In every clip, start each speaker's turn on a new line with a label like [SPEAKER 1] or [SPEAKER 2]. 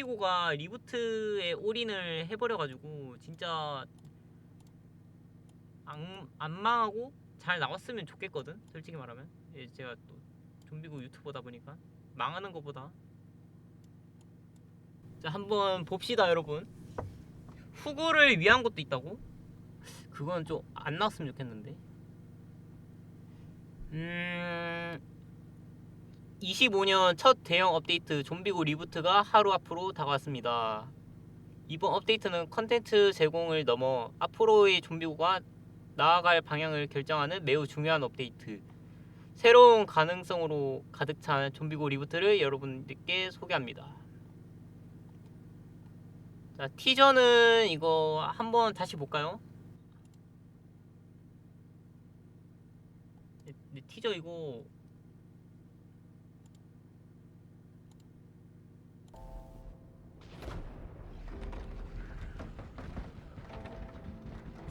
[SPEAKER 1] 좀비고가 리부트에 올인을 해버려가지고 진짜 안, 안 망하고 잘 나왔으면 좋겠거든 솔직히 말하면. 예, 제가 또 좀비고 유튜버다 보니까. 망하는 것보다. 자 한번 봅시다 여러분. 후구를 위한 것도 있다고? 그건 좀 안 나왔으면 좋겠는데. 음... 25년 첫 대형 업데이트 좀비고 리부트가 하루 앞으로 다가왔습니다. 이번 업데이트는 컨텐츠 제공을 넘어 앞으로의 좀비고가 나아갈 방향을 결정하는 매우 중요한 업데이트. 새로운 가능성으로 가득 찬 좀비고 리부트를 여러분들께 소개합니다. 자, 티저는 이거 한번 다시 볼까요? 네, 네, 티저 이거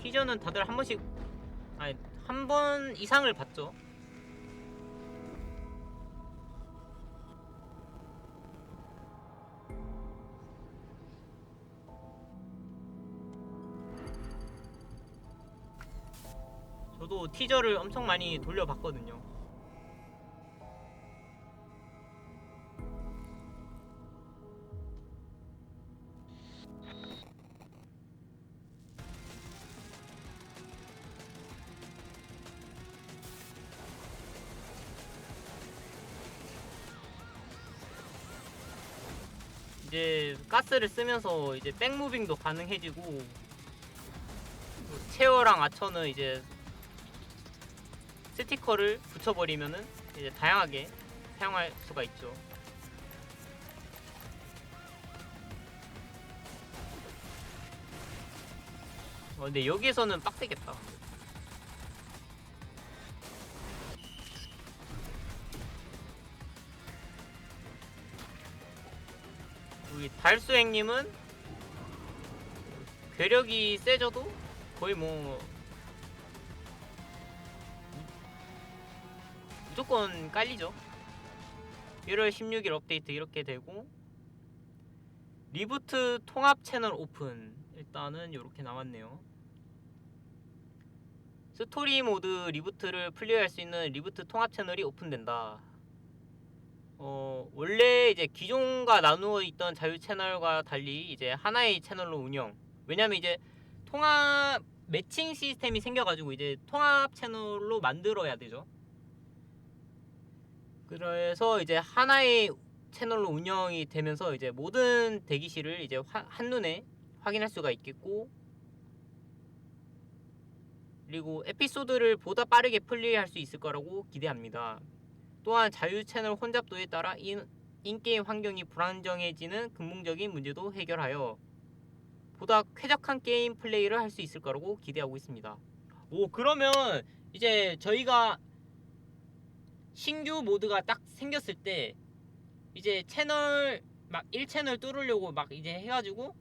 [SPEAKER 1] 티저는 다들 한 번씩 아니 한 번 이상을 봤죠. 저도 티저를 엄청 많이 돌려봤거든요. 이제 가스를 쓰면서 이제 백무빙도 가능해지고 체어랑 아처는 이제 스티커를 붙여버리면은 이제 다양하게 사용할 수가 있죠. 어, 근데 여기에서는 빡세겠다. 우리 달수행님은 괴력이 세져도 거의 뭐 무조건 깔리죠. 1월 16일 업데이트 이렇게 되고 리부트 통합 채널 오픈 일단은 이렇게 나왔네요. 스토리 모드 리부트를 플레이할 수 있는 리부트 통합 채널이 오픈된다. 어, 원래 이제 기존과 나누어 있던 자유 채널과 달리 이제 하나의 채널로 운영. 왜냐면 이제 통합 매칭 시스템이 생겨가지고 이제 통합 채널로 만들어야 되죠. 그래서 이제 하나의 채널로 운영이 되면서 이제 모든 대기실을 이제 화- 한눈에 확인할 수가 있겠고 그리고 에피소드를 보다 빠르게 플레이할 수 있을 거라고 기대합니다. 또한 자유 채널 혼잡도에 따라 인, 인게임 환경이 불안정해지는 근본적인 문제도 해결하여 보다 쾌적한 게임 플레이를 할 수 있을 거라고 기대하고 있습니다. 오 그러면 이제 저희가 신규 모드가 딱 생겼을 때 이제 채널 막 1채널 뚫으려고 막 이제 해가지고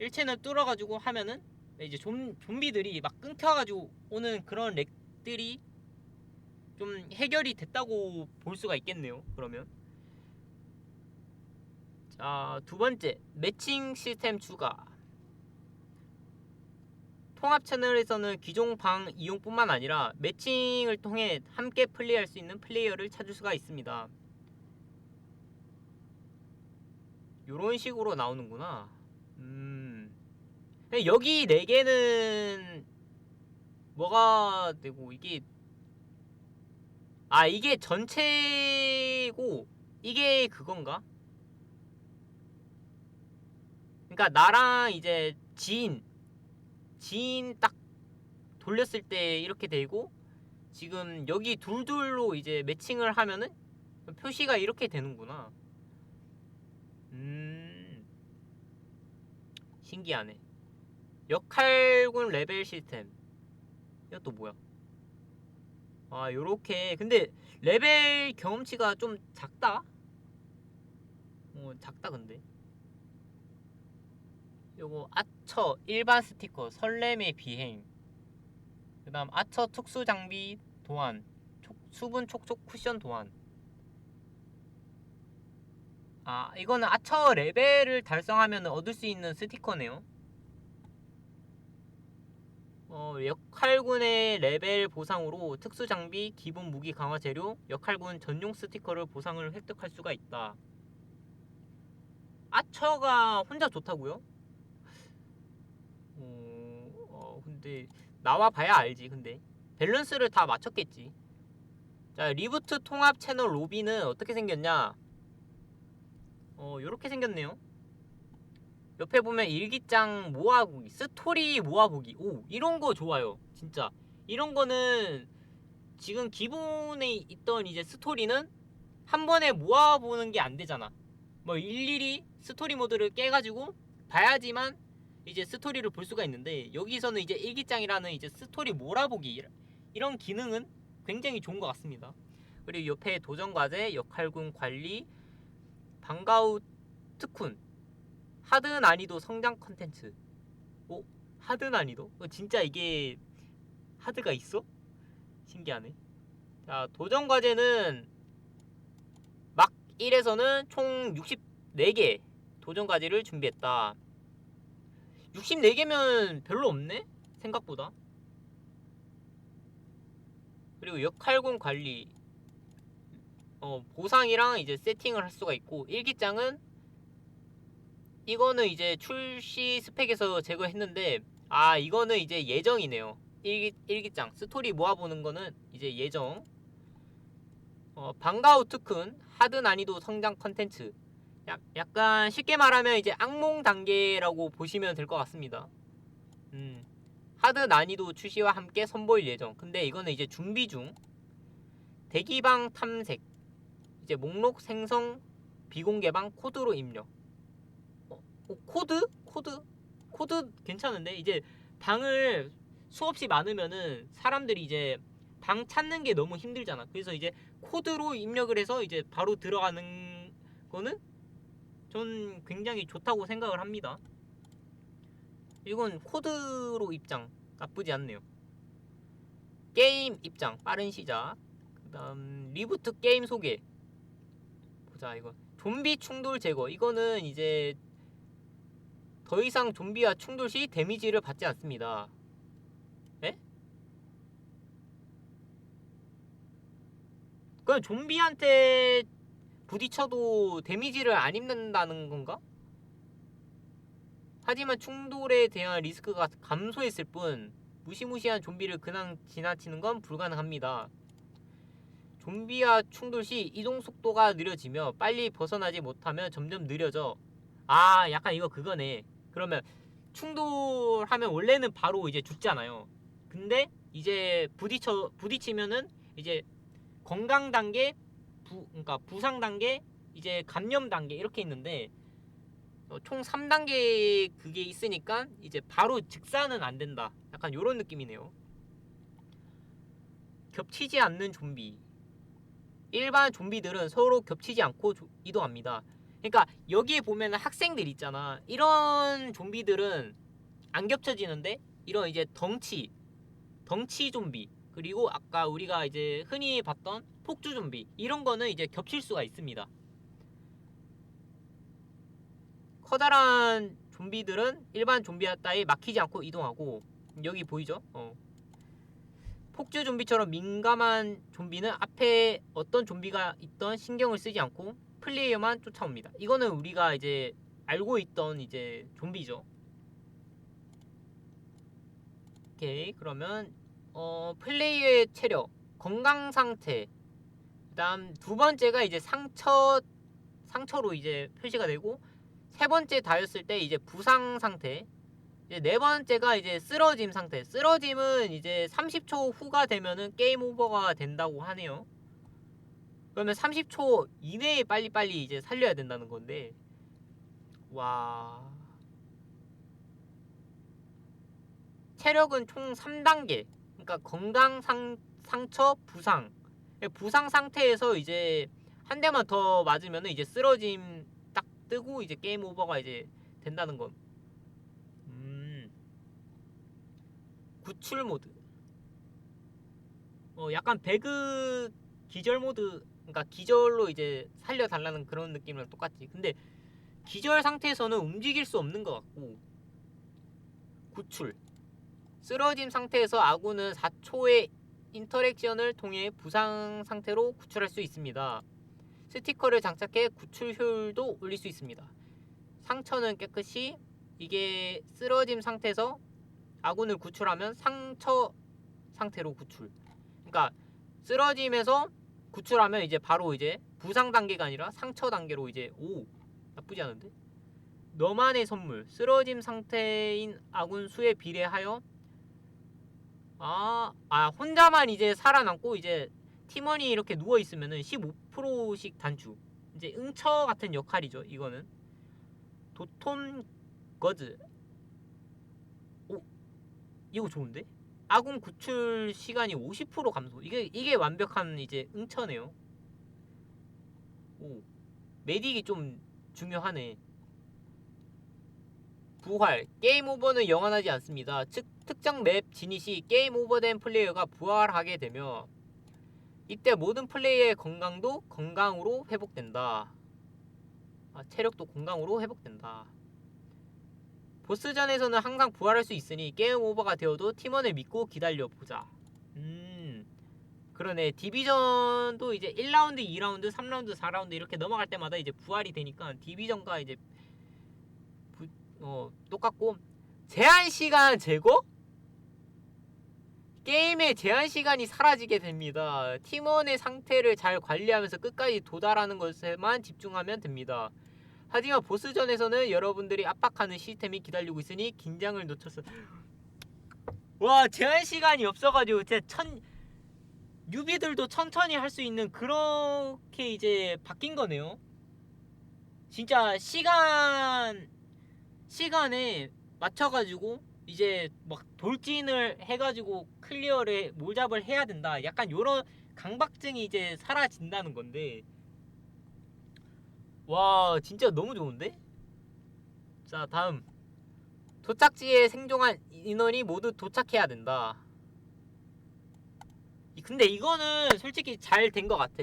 [SPEAKER 1] 1채널 뚫어가지고 하면은 이제 좀, 좀비들이 막 끊겨가지고 오는 그런 렉들이 좀 해결이 됐다고 볼 수가 있겠네요. 그러면 자 두 번째 매칭 시스템 추가. 통합 채널에서는 기존 방 이용뿐만 아니라 매칭을 통해 함께 플레이할 수 있는 플레이어를 찾을 수가 있습니다. 이런 식으로 나오는구나. 음. 여기 네 개는 뭐가 되고 이게 아 이게 전체고 이게 그건가? 그러니까 나랑 이제 지인 지인 딱 돌렸을 때 이렇게 되고 지금 여기 둘둘로 이제 매칭을 하면은 표시가 이렇게 되는구나. 음 신기하네. 역할군 레벨 시스템. 이것도 뭐야? 아 요렇게 근데 레벨 경험치가 좀 작다. 어 작다 근데. 요거 아처 일반 스티커 설렘의 비행 그 다음 아처 특수 장비 도안 촉- 수분 촉촉 쿠션 도안 아 이거는 아처 레벨을 달성하면 얻을 수 있는 스티커네요. 어, 역할군의 레벨 보상으로 특수 장비, 기본 무기 강화 재료, 역할군 전용 스티커를 보상을 획득할 수가 있다. 아처가 혼자 좋다고요? 어, 어, 근데 나와 봐야 알지. 근데 밸런스를 다 맞췄겠지. 자, 리부트 통합 채널 로비는 어떻게 생겼냐? 어, 요렇게 생겼네요. 옆에 보면 일기장 모아보기, 스토리 모아보기. 오, 이런 거 좋아요. 진짜. 이런 거는 지금 기본에 있던 이제 스토리는 한 번에 모아보는 게 안 되잖아. 뭐 일일이 스토리 모드를 깨가지고 봐야지만 이제 스토리를 볼 수가 있는데 여기서는 이제 일기장이라는 이제 스토리 몰아보기 이런 기능은 굉장히 좋은 것 같습니다. 그리고 옆에 도전 과제, 역할군 관리, 방과후 특훈, 하드 난이도 성장 컨텐츠. 오, 하드 난이도? 어, 진짜 이게 하드가 있어? 신기하네. 자, 도전 과제는 막 1에서는 총 64개 도전 과제를 준비했다. 64개면 별로 없네? 생각보다. 그리고 역할군 관리 어, 보상이랑 이제 세팅을 할 수가 있고 일기장은 이거는 이제 출시 스펙에서 제거했는데 아 이거는 이제 예정이네요. 일기, 일기장 스토리 모아보는 거는 이제 예정. 어, 방과후 특훈 하드 난이도 성장 컨텐츠. 약, 약간 쉽게 말하면 이제 악몽 단계라고 보시면 될 것 같습니다. 음, 하드 난이도 출시와 함께 선보일 예정. 근데 이거는 이제 준비 중. 대기방 탐색. 이제 목록 생성 비공개방 코드로 입력. 어, 어, 코드? 코드? 코드 괜찮은데 이제 방을 수없이 많으면은 사람들이 이제 방 찾는 게 너무 힘들잖아. 그래서 이제 코드로 입력을 해서 이제 바로 들어가는 거는 전 굉장히 좋다고 생각을 합니다. 이건 코드로 입장 나쁘지 않네요. 게임 입장 빠른 시작. 그다음 리부트 게임 소개. 보자 이거 좀비 충돌 제거 이거는 이제 더 이상 좀비와 충돌 시 데미지를 받지 않습니다. 에? 그럼 좀비한테 부딪혀도 데미지를 안 입는다는 건가? 하지만 충돌에 대한 리스크가 감소했을 뿐 무시무시한 좀비를 그냥 지나치는 건 불가능합니다. 좀비와 충돌 시 이동 속도가 느려지며 빨리 벗어나지 못하면 점점 느려져. 아, 약간 이거 그거네. 그러면 충돌하면 원래는 바로 이제 죽잖아요. 근데 이제 부딪혀 부딪히면은 이제 건강 단계, 부 그러니까 부상 단계, 이제 감염 단계 이렇게 있는데 어, 총 3단계 그게 있으니까 이제 바로 즉사는 안 된다. 약간 요런 느낌이네요. 겹치지 않는 좀비. 일반 좀비들은 서로 겹치지 않고 조- 이동합니다. 그러니까 여기에 보면 학생들 있잖아. 이런 좀비들은 안 겹쳐지는데 이런 이제 덩치, 덩치 좀비 그리고 아까 우리가 이제 흔히 봤던 폭주 좀비 이런 거는 이제 겹칠 수가 있습니다. 커다란 좀비들은 일반 좀비와 따위 막히지 않고 이동하고 여기 보이죠? 어. 폭주 좀비처럼 민감한 좀비는 앞에 어떤 좀비가 있던 신경을 쓰지 않고 플레이어만 쫓아옵니다. 이거는 우리가 이제 알고 있던 이제 좀비죠. 오케이 그러면 어 플레이어의 체력, 건강 상태, 그다음 두 번째가 이제 상처 상처로 이제 표시가 되고 세 번째 다였을 때 이제 부상 상태, 이제 네 번째가 이제 쓰러짐 상태. 쓰러짐은 이제 30초 후가 되면은 게임 오버가 된다고 하네요. 그러면 30초 이내에 빨리빨리 이제 살려야 된다는 건데. 와. 체력은 총 3단계. 그러니까 건강 상, 상처 부상. 부상 상태에서 이제 한 대만 더 맞으면은 이제 쓰러짐 딱 뜨고 이제 게임 오버가 이제 된다는 건. 음. 구출 모드. 어, 약간 배그 기절 모드, 그러니까 기절로 이제 살려달라는 그런 느낌이랑 똑같지. 근데 기절 상태에서는 움직일 수 없는 것 같고 구출 쓰러짐 상태에서 아군은 4초의 인터랙션을 통해 부상 상태로 구출할 수 있습니다. 스티커를 장착해 구출 효율도 올릴 수 있습니다. 상처는 깨끗이 이게 쓰러짐 상태에서 아군을 구출하면 상처 상태로 구출. 그러니까 쓰러짐에서 구출하면 이제 바로 이제 부상 단계가 아니라 상처 단계로 이제 오. 나쁘지 않은데? 너만의 선물. 쓰러짐 상태인 아군 수에 비례하여 아, 아 혼자만 이제 살아남고 이제 팀원이 이렇게 누워 있으면은 15%씩 단축. 이제 응처 같은 역할이죠 이거는. 도톰 거즈. 오 이거 좋은데 아군 구출 시간이 50% 감소 이게 이게 완벽한 이제 응처네요 오 메딕이 좀 중요하네 부활 게임 오버는 영원하지 않습니다. 즉 특정 맵 진입 시 게임 오버된 플레이어가 부활하게 되며 이때 모든 플레이어의 건강도 건강으로 회복된다. 아, 체력도 건강으로 회복된다. 보스전에서는 항상 부활할 수 있으니 게임 오버가 되어도 팀원을 믿고 기다려 보자. 음. 그러네. 디비전도 이제 1라운드, 2라운드, 3라운드, 4라운드 이렇게 넘어갈 때마다 이제 부활이 되니까 디비전과 이제 부, 어, 똑같고 제한 시간 제거? 게임의 제한 시간이 사라지게 됩니다. 팀원의 상태를 잘 관리하면서 끝까지 도달하는 것에만 집중하면 됩니다. 하지만 보스전에서는 여러분들이 압박하는 시스템이 기다리고 있으니 긴장을 놓쳤어. 와 제한 시간이 없어가지고 진짜 천 뉴비들도 천천히 할 수 있는 그렇게 이제 바뀐 거네요. 진짜 시간 시간에 맞춰가지고 이제 막 돌진을 해가지고 클리어를 몰잡을 해야 된다. 약간 요런 강박증이 이제 사라진다는 건데. 와 진짜 너무 좋은데? 자 다음 도착지에 생존한 인원이 모두 도착해야 된다. 이- 근데 이거는 솔직히 잘 된 것 같아.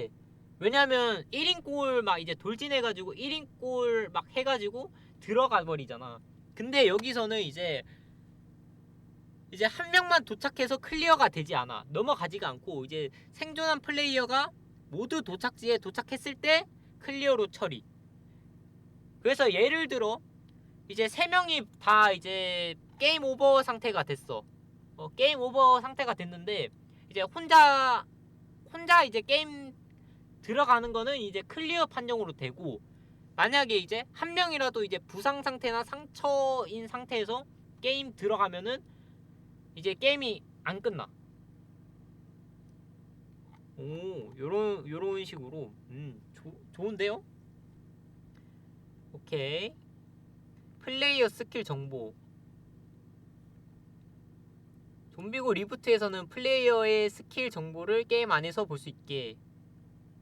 [SPEAKER 1] 왜냐면 1인 골 막 이제 돌진해가지고 1인 골 막 해가지고 들어가 버리잖아. 근데 여기서는 이제 이제 한 명만 도착해서 클리어가 되지 않아. 넘어가지가 않고 이제 생존한 플레이어가 모두 도착지에 도착했을 때 클리어로 처리. 그래서 예를 들어 이제 세 명이 다 이제 게임 오버 상태가 됐어. 어, 게임 오버 상태가 됐는데 이제 혼자 혼자 이제 게임 들어가는 거는 이제 클리어 판정으로 되고 만약에 이제 한 명이라도 이제 부상 상태나 상처인 상태에서 게임 들어가면은 이제 게임이 안 끝나. 오, 요런 요런 식으로 음, 조, 좋은데요? 오케이. 플레이어 스킬 정보. 좀비고 리부트에서는 플레이어의 스킬 정보를 게임 안에서 볼 수 있게.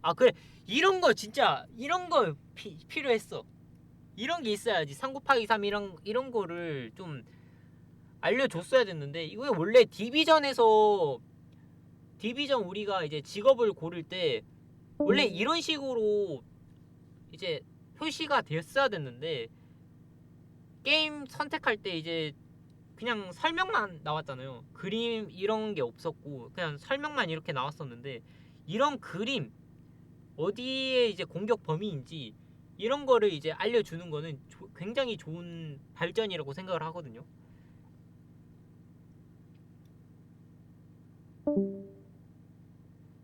[SPEAKER 1] 아 그래 이런 거 진짜 이런 거 피, 필요했어. 이런 게 있어야지. 3 곱하기 3 이런 이런 거를 좀 알려줬어야 됐는데 이거 원래 디비전에서 디비전 우리가 이제 직업을 고를 때 원래 이런 식으로 이제 표시가 되었어야 됐는데 게임 선택할 때 이제 그냥 설명만 나왔잖아요. 그림 이런 게 없었고 그냥 설명만 이렇게 나왔었는데 이런 그림 어디에 이제 공격 범위인지 이런 거를 이제 알려주는 거는 조- 굉장히 좋은 발전이라고 생각을 하거든요.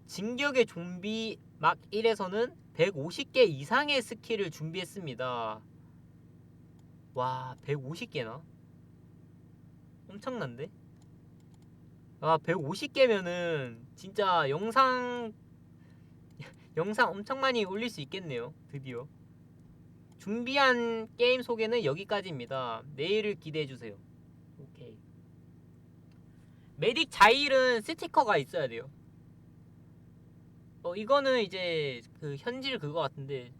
[SPEAKER 1] 진격의 좀비 막 1에서는 150개 이상의 스킬을 준비했습니다. 와, 150개나? 엄청난데? 아, 150개면은 진짜 영상 영상 엄청 많이 올릴 수 있겠네요. 드디어. 준비한 게임 소개는 여기까지입니다. 내일을 기대해 주세요. 오케이. 메딕 자일은 스티커가 있어야 돼요. 어 이거는 이제 그 현질 그거 같은데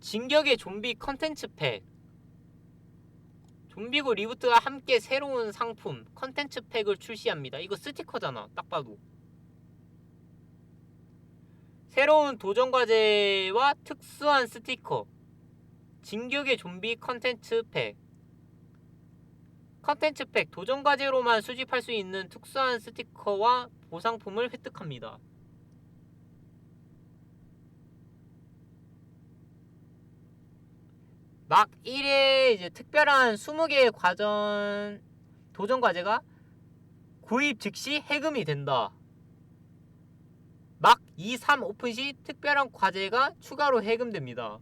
[SPEAKER 1] 진격의 좀비 컨텐츠 팩 좀비고 리부트가 함께 새로운 상품 컨텐츠 팩을 출시합니다. 이거 스티커잖아. 딱 봐도. 새로운 도전 과제와 특수한 스티커. 진격의 좀비 컨텐츠 팩. 컨텐츠 팩 도전 과제로만 수집할 수 있는 특수한 스티커와 보상품을 획득합니다. 막 1회 이제 특별한 20개의 과전 도전 과제가 구입 즉시 해금이 된다. 막 2, 3 오픈 시 특별한 과제가 추가로 해금됩니다.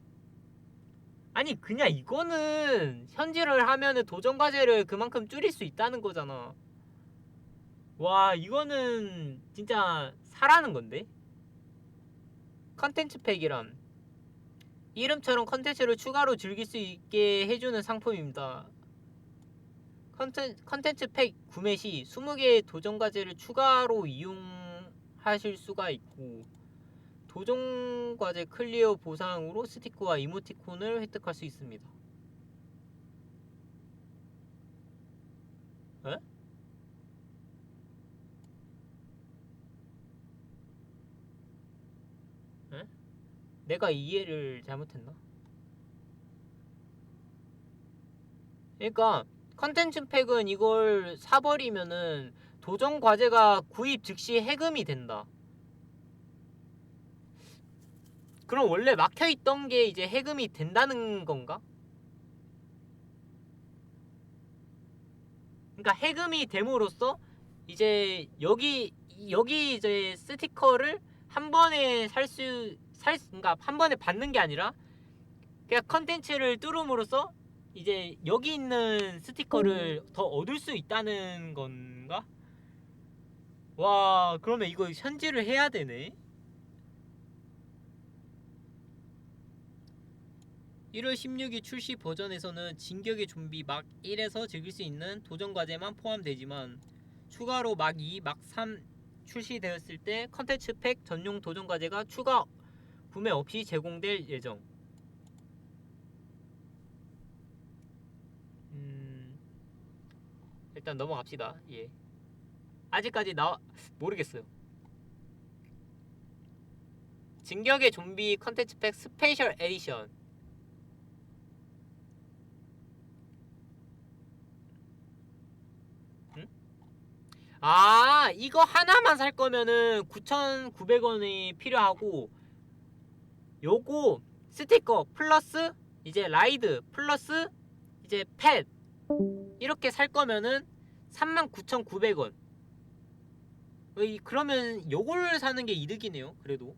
[SPEAKER 1] 아니 그냥 이거는 현질을 하면은 도전 과제를 그만큼 줄일 수 있다는 거잖아. 와 이거는 진짜 사라는 건데. 컨텐츠 팩이란 이름처럼 컨텐츠를 추가로 즐길 수 있게 해주는 상품입니다. 컨텐, 컨텐츠 팩 구매 시 20개의 도전 과제를 추가로 이용하실 수가 있고 도전 과제 클리어 보상으로 스티커와 이모티콘을 획득할 수 있습니다. 에? 에? 내가 이해를 잘못했나? 그러니까 컨텐츠 팩은 이걸 사버리면은 도전 과제가 구입 즉시 해금이 된다. 그럼 원래 막혀 있던 게 이제 해금이 된다는 건가? 그러니까 해금이 됨으로써 이제 여기 여기 이제 스티커를 한 번에 살 수 살 그러니까 한 번에 받는 게 아니라 그냥 컨텐츠를 뚫음으로써 이제 여기 있는 스티커를 더 얻을 수 있다는 건가? 와 그러면 이거 현질을 해야 되네. 1월 16일 출시 버전에서는 진격의 좀비 막 1에서 즐길 수 있는 도전 과제만 포함되지만 추가로 막 2, 막3 출시되었을 때 컨텐츠 팩 전용 도전 과제가 추가 구매 없이 제공될 예정. 음, 일단 넘어갑시다. 예. 아직까지 나 모르겠어요. 진격의 좀비 컨텐츠 팩 스페셜 에디션. 아, 이거 하나만 살 거면은 9,900원이 필요하고 요거 스티커 플러스 이제 라이드 플러스 이제 펫 이렇게 살 거면은 39,900원. 그러면 요걸 사는 게 이득이네요. 그래도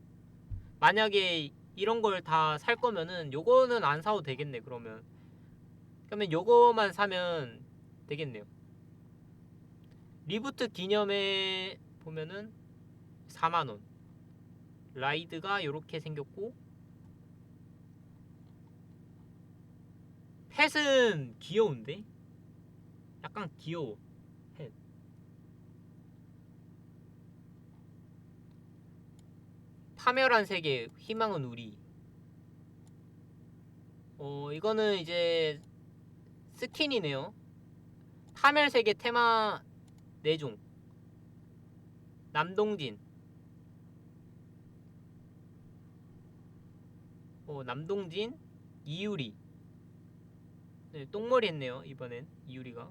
[SPEAKER 1] 만약에 이런 걸 다 살 거면은 요거는 안 사도 되겠네. 그러면 그러면 요거만 사면 되겠네요. 리부트 기념에 보면은 4만원 라이드가 이렇게 생겼고 펫은 귀여운데? 약간 귀여워 펫 파멸한 세계 희망은 우리. 어 이거는 이제 스킨이네요. 파멸 세계 테마 내종. 남동진. 어 남동진 이유리 네, 똥머리 했네요 이번엔. 이유리가.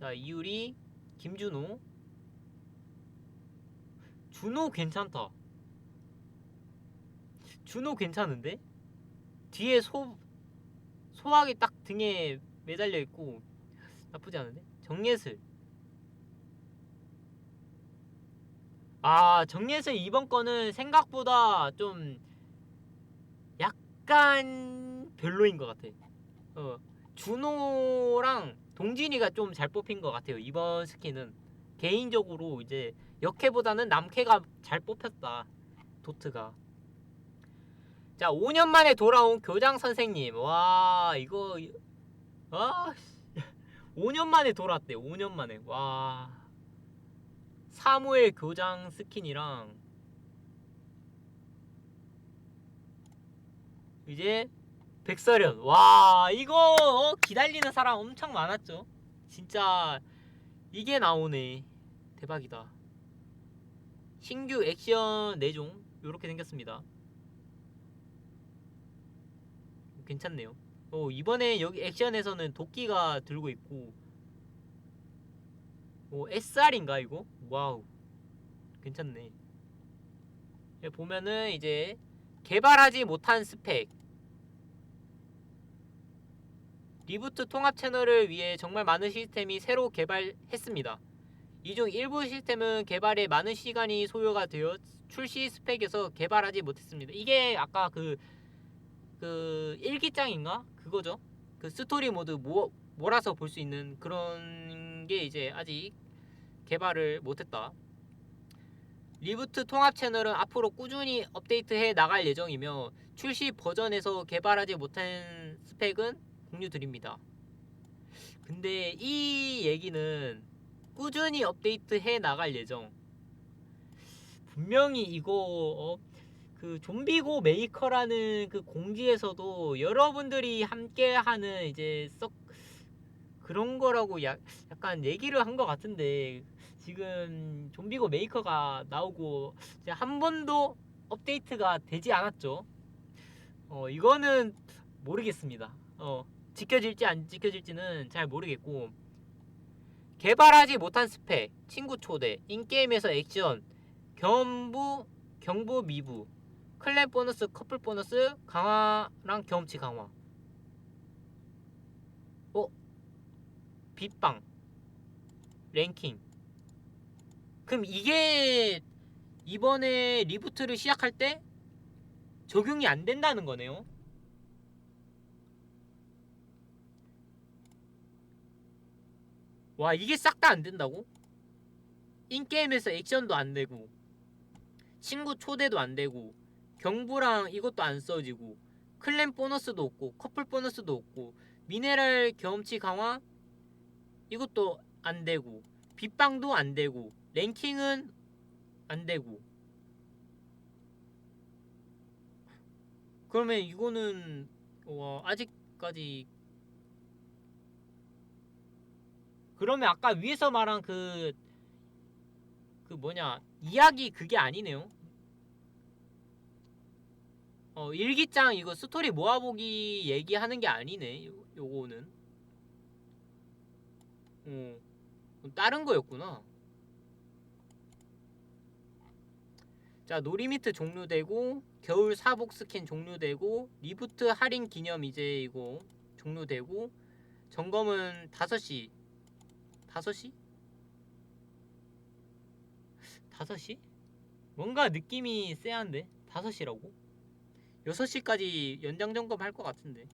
[SPEAKER 1] 자 이유리 김준호. 준호 괜찮다. 준호 괜찮은데? 뒤에 소 소화기 딱 등에 매달려 있고 나쁘지 않은데? 정예슬. 아 정예슬 이번 거는 생각보다 좀 약간 별로인 것 같아 어 준호랑 동진이가 좀 잘 뽑힌 것 같아요 이번 스킨은 개인적으로 이제 역캐보다는 남캐가 잘 뽑혔다 도트가 자 5년 만에 돌아온 교장 선생님 와 이거 아 5년 만에 돌아왔대. 5년 만에. 와. 사무엘 교장 스킨이랑 이제 백설현. 와, 이거 어, 기다리는 사람 엄청 많았죠. 진짜 이게 나오네. 대박이다. 신규 액션 4종 이렇게 생겼습니다. 괜찮네요. 어, 이번에 여기 액션에서는 도끼가 들고 있고 오, SR인가 이거? 와우. 괜찮네. 여기 보면은 이제 개발하지 못한 스펙 리부트 통합 채널을 위해 정말 많은 시스템이 새로 개발했습니다. 이 중 일부 시스템은 개발에 많은 시간이 소요가 되어 출시 스펙에서 개발하지 못했습니다. 이게 아까 그, 그 일기장인가? 그거죠. 그 스토리 모드 모, 몰아서 볼 수 있는 그런 게 이제 아직 개발을 못했다. 리부트 통합 채널은 앞으로 꾸준히 업데이트해 나갈 예정이며 출시 버전에서 개발하지 못한 스펙은 공유 드립니다. 근데 이 얘기는 꾸준히 업데이트 해 나갈 예정. 분명히 이거 어, 그 좀비고 메이커라는 그 공지에서도 여러분들이 함께 하는 이제 썩 그런 거라고 야, 약간 얘기를 한 것 같은데 지금 좀비고 메이커가 나오고 이제 한 번도 업데이트가 되지 않았죠. 어 이거는 모르겠습니다. 어 지켜질지 안 지켜질지는 잘 모르겠고 개발하지 못한 스펙, 친구 초대, 인게임에서 액션, 경부, 경부 미부, 클랜 보너스, 커플 보너스, 강화랑 경험치 강화. 어? 빗방, 랭킹. 그럼 이게 이번에 리부트를 시작할 때 적용이 안 된다는 거네요. 와 이게 싹 다 안 된다고? 인게임에서 액션도 안 되고 친구 초대도 안 되고 경부랑 이것도 안 써지고 클랜 보너스도 없고 커플 보너스도 없고 미네랄 경험치 강화 이것도 안 되고 빗방도 안 되고 랭킹은 안 되고 그러면 이거는 와 아직까지 그러면 아까 위에서 말한 그, 그 뭐냐, 이야기 그게 아니네요. 어, 일기장 이거 스토리 모아보기 얘기하는 게 아니네, 요, 요거는. 어, 다른 거였구나. 자, 놀이미트 종료되고, 겨울 사복 스킨 종료되고, 리부트 할인 기념 이제 이거 종료되고, 점검은 5시 5시? 5시? 뭔가 느낌이 쎄한데? 5시라고? 6시까지 연장 점검 할 것 같은데